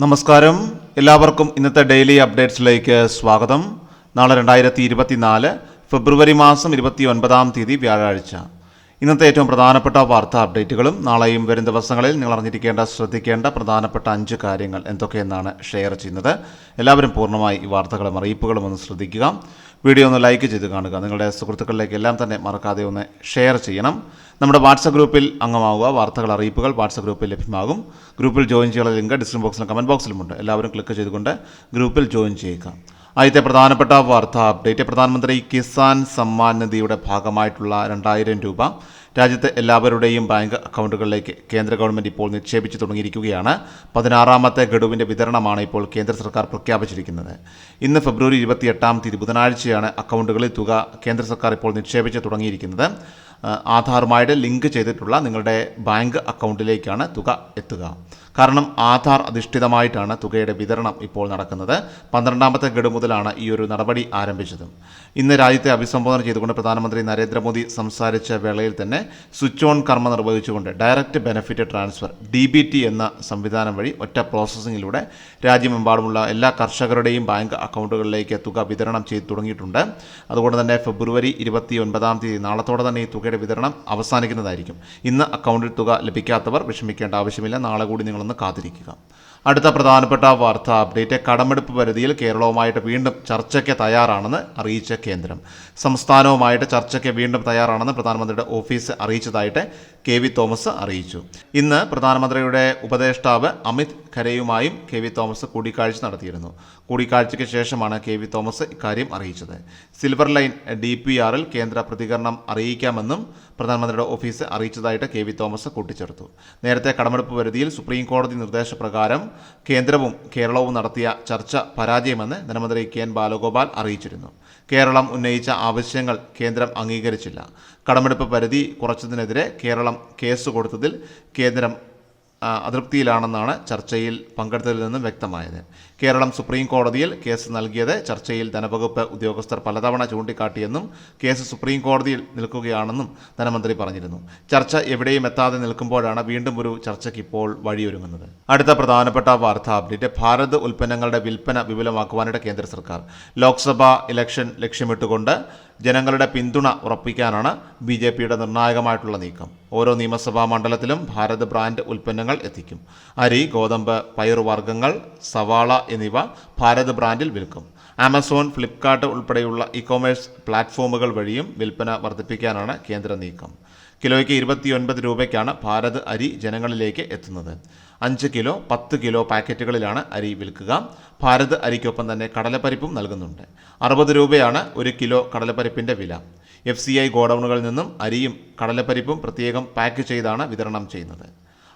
നമസ്കാരം. എല്ലാവർക്കും ഇന്നത്തെ ഡെയിലി അപ്ഡേറ്റ്സിലേക്ക് സ്വാഗതം. നാളെ രണ്ടായിരത്തി ഇരുപത്തിനാല് ഫെബ്രുവരി മാസം ഇരുപത്തി ഒൻപതാം തീയതി വ്യാഴാഴ്ച. ഇന്നത്തെ ഏറ്റവും പ്രധാനപ്പെട്ട വാർത്താ അപ്ഡേറ്റുകളും നാളെയും വരും ദിവസങ്ങളിൽ നിങ്ങൾ അറിഞ്ഞിരിക്കേണ്ട ശ്രദ്ധിക്കേണ്ട പ്രധാനപ്പെട്ട അഞ്ച് കാര്യങ്ങൾ എന്തൊക്കെയെന്നാണ് ഷെയർ ചെയ്യുന്നത്. എല്ലാവരും പൂർണമായി ഈ വാർത്തകളും അറിയിപ്പുകളും ഒന്ന് ശ്രദ്ധിക്കുക. വീഡിയോ ഒന്ന് ലൈക്ക് ചെയ്ത് കാണുക. നിങ്ങളുടെ സുഹൃത്തുക്കളിലേക്ക് എല്ലാം തന്നെ മറക്കാതെ ഒന്ന് ഷെയർ ചെയ്യണം. നമ്മുടെ വാട്സപ്പ് ഗ്രൂപ്പിൽ അംഗമാവുക. വാർത്തകൾ അറിയിപ്പുകൾ വാട്സപ്പ് ഗ്രൂപ്പിൽ ലഭ്യമാകും. ഗ്രൂപ്പിൽ ജോയിൻ ചെയ്യാനുള്ള ലിങ്ക് ഡിസ്ക്രിപ്ഷൻ ബോക്സിലും കമന്റ് ബോക്സിലുമുണ്ട്. എല്ലാവരും ക്ലിക്ക് ചെയ്തുകൊണ്ട് ഗ്രൂപ്പിൽ ജോയിൻ ചെയ്യുക. ആദ്യത്തെ പ്രധാനപ്പെട്ട വാർത്താ അപ്ഡേറ്റ് പ്രധാനമന്ത്രി കിസാൻ സമ്മാൻ നിധിയുടെ ഭാഗമായിട്ടുള്ള രണ്ടായിരം രൂപ രാജ്യത്തെ എല്ലാവരുടെയും ബാങ്ക് അക്കൗണ്ടുകളിലേക്ക് കേന്ദ്ര ഗവൺമെന്റ് ഇപ്പോൾ നിക്ഷേപിച്ചു തുടങ്ങിയിരിക്കുകയാണ്. പതിനാറാമത്തെ ഗഡുവിന്റെ വിതരണമാണ് ഇപ്പോൾ കേന്ദ്ര സർക്കാർ പ്രഖ്യാപിച്ചിരിക്കുന്നത്. ഇന്ന് ഫെബ്രുവരി ഇരുപത്തിയെട്ടാം തീയതി ബുധനാഴ്ചയാണ് അക്കൗണ്ടുകളിൽ തുക കേന്ദ്ര സർക്കാർ ഇപ്പോൾ നിക്ഷേപിച്ച് തുടങ്ങിയിരിക്കുന്നത്. ആധാറുമായിട്ട് ലിങ്ക് ചെയ്തിട്ടുള്ള നിങ്ങളുടെ ബാങ്ക് അക്കൗണ്ടിലേക്കാണ് തുക എത്തുക. കാരണം ആധാർ അധിഷ്ഠിതമായിട്ടാണ് തുകയുടെ വിതരണം ഇപ്പോൾ നടക്കുന്നത്. പന്ത്രണ്ടാമത്തെ ഗഡു മുതലാണ് ഈ ഒരു നടപടി ആരംഭിച്ചത്. ഇന്ന് രാജ്യത്തെ അഭിസംബോധന ചെയ്തുകൊണ്ട് പ്രധാനമന്ത്രി നരേന്ദ്രമോദി സംസാരിച്ച വേളയിൽ തന്നെ സ്വിച്ച് ഓൺ കർമ്മ നിർവഹിച്ചുകൊണ്ട് direct benefit transfer D B T എന്ന സംവിധാനം വഴി ഒറ്റ പ്രോസസ്സിങ്ങിലൂടെ രാജ്യമെമ്പാടുമുള്ള എല്ലാ കർഷകരുടെയും ബാങ്ക് അക്കൗണ്ടുകളിലേക്ക് തുക വിതരണം ചെയ്തു തുടങ്ങിയിട്ടുണ്ട്. അതുകൊണ്ട് തന്നെ ഫെബ്രുവരി ഇരുപത്തി ഒൻപതാം തീയതി നാളത്തോടെ തന്നെ ഈ തുകയുടെ വിതരണം അവസാനിക്കുന്നതായിരിക്കും. ഇന്ന് അക്കൗണ്ടിൽ തുക ലഭിക്കാത്തവർ വിഷമിക്കേണ്ട ആവശ്യമില്ല. നാളെ കൂടി നിങ്ങളൊന്ന് കാത്തിരിക്കുക. അടുത്ത പ്രധാനപ്പെട്ട വാർത്താ അപ്ഡേറ്റ്. കടമെടുപ്പ് പരിധിയിൽ കേരളവുമായിട്ട് വീണ്ടും ചർച്ചയ്ക്ക് തയ്യാറാണെന്ന് അറിയിച്ച കേന്ദ്രം. സംസ്ഥാനവുമായിട്ട് ചർച്ചയ്ക്ക് വീണ്ടും തയ്യാറാണെന്ന് പ്രധാനമന്ത്രിയുടെ ഓഫീസ് അറിയിച്ചതായിട്ട് കെ വി തോമസ് അറിയിച്ചു. ഇന്ന് പ്രധാനമന്ത്രിയുടെ ഉപദേഷ്ടാവ് അമിത് ഖരെയുമായും കെ വി തോമസ് കൂടിക്കാഴ്ച നടത്തിയിരുന്നു. കൂടിക്കാഴ്ചയ്ക്ക് ശേഷമാണ് കെ വി തോമസ് ഇക്കാര്യം അറിയിച്ചത്. സിൽവർ ലൈൻ ഡി പി ആറിൽ കേന്ദ്ര പ്രതികരണം അറിയിക്കാമെന്നും പ്രധാനമന്ത്രിയുടെ ഓഫീസ് അറിയിച്ചതായിട്ട് കെ വി തോമസ് കൂട്ടിച്ചേർത്തു. നേരത്തെ കടമെടുപ്പ് പരിധിയിൽ സുപ്രീം കോടതി നിർദ്ദേശപ്രകാരം കേന്ദ്രവും കേരളവും നടത്തിയ ചർച്ച പരാജയമെന്ന് ധനമന്ത്രി കെ എൻ ബാലഗോപാൽ അറിയിച്ചിരുന്നു. കേരളം ഉന്നയിച്ച ആവശ്യങ്ങൾ കേന്ദ്രം അംഗീകരിച്ചില്ല. കടമെടുപ്പ് പരിധി കുറച്ചതിനെതിരെ കേരളം കേസ് കൊടുത്തതിൽ കേന്ദ്രം അതൃപ്തിയിലാണെന്നാണ് ചർച്ചയിൽ പങ്കെടുത്തതിൽ നിന്നും വ്യക്തമായത്. കേരളം സുപ്രീം കോടതിയിൽ കേസ് നൽകിയത് ചർച്ചയിൽ ധനവകുപ്പ് ഉദ്യോഗസ്ഥർ പലതവണ ചൂണ്ടിക്കാട്ടിയെന്നും കേസ് സുപ്രീം കോടതിയിൽ നിൽക്കുകയാണെന്നും ധനമന്ത്രി പറഞ്ഞിരുന്നു. ചർച്ച എവിടെയും എത്താതെ നിൽക്കുമ്പോഴാണ് വീണ്ടും ഒരു ചർച്ചയ്ക്ക് ഇപ്പോൾ വഴിയൊരുങ്ങുന്നത്. അടുത്ത പ്രധാനപ്പെട്ട വാർത്താ അപ്ഡേറ്റ് ഭാരത് ഉൽപ്പന്നങ്ങളുടെ വിൽപ്പന വിപുലമാക്കുവാനായിട്ട് കേന്ദ്ര സർക്കാർ. ലോക്സഭാ ഇലക്ഷൻ ലക്ഷ്യമിട്ടുകൊണ്ട് ജനങ്ങളുടെ പിന്തുണ ഉറപ്പിക്കാനാണ് ബി നിർണായകമായിട്ടുള്ള നീക്കം. ഓരോ നിയമസഭാ മണ്ഡലത്തിലും ഭാരത് ബ്രാൻഡ് ഉൽപ്പന്നങ്ങൾ എത്തിക്കും. അരി ഗോതമ്പ് പയറുവർഗങ്ങൾ സവാള എന്നിവ ഭാരത് ബ്രാൻഡിൽ വിൽക്കും. ആമസോൺ ഫ്ലിപ്കാർട്ട് ഉൾപ്പെടെയുള്ള ഇ കോമേഴ്സ് പ്ലാറ്റ്ഫോമുകൾ വഴിയും വിൽപ്പന വർദ്ധിപ്പിക്കാനാണ് കേന്ദ്ര നീക്കം. കിലോയ്ക്ക് ഇരുപത്തിയൊൻപത് രൂപയ്ക്കാണ് ഭാരത് അരി ജനങ്ങളിലേക്ക് എത്തുന്നത്. അഞ്ച് കിലോ പത്ത് കിലോ പാക്കറ്റുകളിലാണ് അരി വിൽക്കുക. ഭാരത് അരിക്കൊപ്പം തന്നെ കടലപ്പരിപ്പും നൽകുന്നുണ്ട്. അറുപത് രൂപയാണ് ഒരു കിലോ കടലപ്പരിപ്പിന്റെ വില. എഫ് സി ഐ ഗോഡൗണുകളിൽ നിന്നും അരിയും കടലപ്പരിപ്പും പ്രത്യേകം പാക്ക് ചെയ്താണ് വിതരണം ചെയ്യുന്നത്.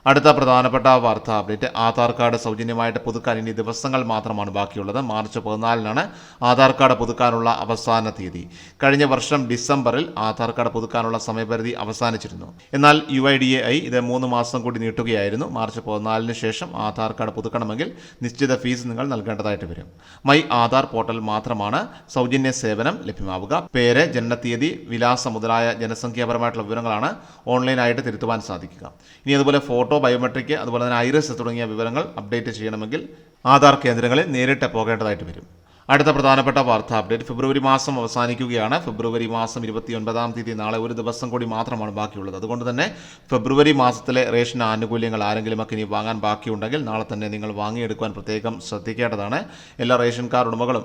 അടുത്ത പ്രധാനപ്പെട്ട വാർത്താ അപ്ഡേറ്റ്. ആധാർ കാർഡ് സൗജന്യമായിട്ട് പുതുക്കാൻ ഇനി ദിവസങ്ങൾ മാത്രമാണ് ബാക്കിയുള്ളത്. മാർച്ച് പതിനാലിനാണ് ആധാർ കാർഡ് പുതുക്കാനുള്ള അവസാന തീയതി. കഴിഞ്ഞ വർഷം ഡിസംബറിൽ ആധാർ കാർഡ് പുതുക്കാനുള്ള സമയപരിധി അവസാനിച്ചിരുന്നു. എന്നാൽ U I D A I ഇത് മൂന്ന് മാസം കൂടി നീട്ടുകയായിരുന്നു. മാർച്ച് പതിനാലിന് ശേഷം ആധാർ കാർഡ് പുതുക്കണമെങ്കിൽ നിശ്ചിത ഫീസ് നിങ്ങൾ നൽകേണ്ടതായിട്ട് വരും. മൈ ആധാർ പോർട്ടൽ മാത്രമാണ് സൗജന്യ സേവനം ലഭ്യമാവുക. പേര് ജനനത്തീയതി വിലാസം മുതലായ ജനസംഖ്യാപരമായിട്ടുള്ള വിവരങ്ങളാണ് ഓൺലൈനായിട്ട് തിരുത്തുവാൻ സാധിക്കുക. ഇനി അതുപോലെ ഫോട്ടോ ബയോമെട്രിക് അതുപോലെ തന്നെ ഐറിസ് തുടങ്ങിയ വിവരങ്ങൾ അപ്ഡേറ്റ് ചെയ്യണമെങ്കിൽ ആധാർ കേന്ദ്രങ്ങളിൽ നേരിട്ട് പോകേണ്ടതായിട്ട് വരും. അടുത്ത പ്രധാനപ്പെട്ട വാർത്താ അപ്ഡേറ്റ്. ഫെബ്രുവരി മാസം അവസാനിക്കുകയാണ്. ഫെബ്രുവരി മാസം ഇരുപത്തിയൊൻപതാം തീയതി നാളെ ഒരു ദിവസം കൂടി മാത്രമാണ് ബാക്കിയുള്ളത്. അതുകൊണ്ട് തന്നെ ഫെബ്രുവരി മാസത്തിലെ റേഷൻ ആനുകൂല്യങ്ങൾ ആരെങ്കിലുമൊക്കെ ഇനി വാങ്ങാൻ ബാക്കിയുണ്ടെങ്കിൽ നാളെ തന്നെ നിങ്ങൾ വാങ്ങിയെടുക്കുവാൻ പ്രത്യേകം ശ്രദ്ധിക്കേണ്ടതാണ്. എല്ലാ റേഷൻ കാർഡ് ഉടമകളും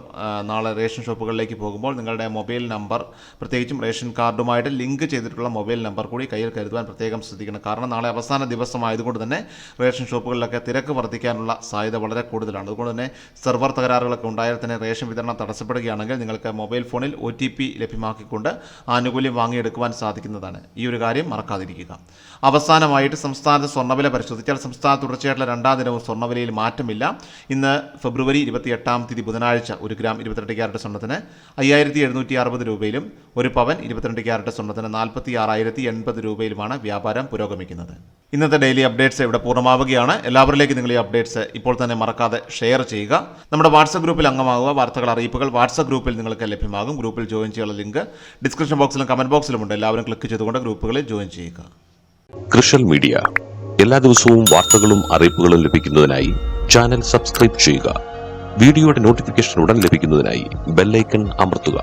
നാളെ റേഷൻ ഷോപ്പുകളിലേക്ക് പോകുമ്പോൾ നിങ്ങളുടെ മൊബൈൽ നമ്പർ പ്രത്യേകിച്ചും റേഷൻ കാർഡുമായിട്ട് ലിങ്ക് ചെയ്തിട്ടുള്ള മൊബൈൽ നമ്പർ കൂടി കയ്യിൽ കരുതുവാൻ പ്രത്യേകം ശ്രദ്ധിക്കണം. കാരണം നാളെ അവസാന ദിവസമായതുകൊണ്ട് തന്നെ റേഷൻ ഷോപ്പുകളിലൊക്കെ തിരക്ക് വർദ്ധിക്കാനുള്ള സാധ്യത വളരെ കൂടുതലാണ്. അതുകൊണ്ട് തന്നെ സെർവർ തകരാറുകളൊക്കെ ഉണ്ടായാൽ തന്നെ റേഷൻ വിതരണം തടസ്സപ്പെടുകയാണെങ്കിൽ നിങ്ങൾക്ക് മൊബൈൽ ഫോണിൽ ഒ ടി പി ലഭ്യമാക്കിക്കൊണ്ട് ആനുകൂല്യം വാങ്ങിയെടുക്കുവാൻ സാധിക്കുന്നതാണ്. ഈ ഒരു കാര്യം മറക്കാതിരിക്കുക. അവസാനമായിട്ട് സംസ്ഥാനത്ത് സ്വർണവില പരിശോധിച്ചാൽ സംസ്ഥാനത്ത് തുടർച്ചയായിട്ടുള്ള രണ്ടാം ദിനവും സ്വർണവിലയിൽ മാറ്റമില്ല. ഇന്ന് ഫെബ്രുവരി ഇരുപത്തിയെട്ടാം തീയതി ബുധനാഴ്ച ഒരു ഗ്രാം ഇരുപത്തിരണ്ട് ക്യാരറ്റ് സ്വർണത്തിന് അയ്യായിരത്തി എഴുന്നൂറ്റി അറുപത് രൂപയിലും ഒരു പവൻ ഇരുപത്തിരണ്ട് ക്യാരറ്റ് സ്വർണത്തിന് നാൽപ്പത്തി ആറായിരത്തി എൺപത് രൂപയിലുമാണ് വ്യാപാരം പുരോഗമിക്കുന്നത്. ഇന്നത്തെ ഡെയിലി അപ്ഡേറ്റ്സ് ഇവിടെ പൂർണമാവുകയാണ്. എല്ലാവരിലേക്കും നിങ്ങൾ ഈ അപ്ഡേറ്റ്സ് ഇപ്പോൾ തന്നെ മറക്കാതെ ഷെയർ ചെയ്യുക. നമ്മുടെ വാട്സപ്പ് ഗ്രൂപ്പിൽ അംഗമാകുക. വാർത്തകൾ അറിയിപ്പുകൾ വാട്സപ്പ് ഗ്രൂപ്പിൽ നിങ്ങൾക്ക് ലഭ്യമാകും. ഗ്രൂപ്പിൽ ജോയിൻ ചെയ്യാനുള്ള ലിങ്ക് ഡിസ്ക്രിപ്ഷൻ ബോക്സിലും കമന്റ് ബോക്സിലും ഉണ്ട്. എല്ലാവരും ക്ലിക്ക് ചെയ്തുകൊണ്ട് ഗ്രൂപ്പുകളിൽ ജോയിൻ ചെയ്യുക. കൃഷൽ മീഡിയ എല്ലാ ദിവസവും വാർത്തകളും അറിയിപ്പുകളും ലഭിക്കുന്നതിനായി ചാനൽ സബ്സ്ക്രൈബ് ചെയ്യുക. വീഡിയോയുടെ നോട്ടിഫിക്കേഷൻ ഉടൻ ലഭിക്കുന്നതിനായി ബെല്ലൈക്കൺ അമർത്തുക.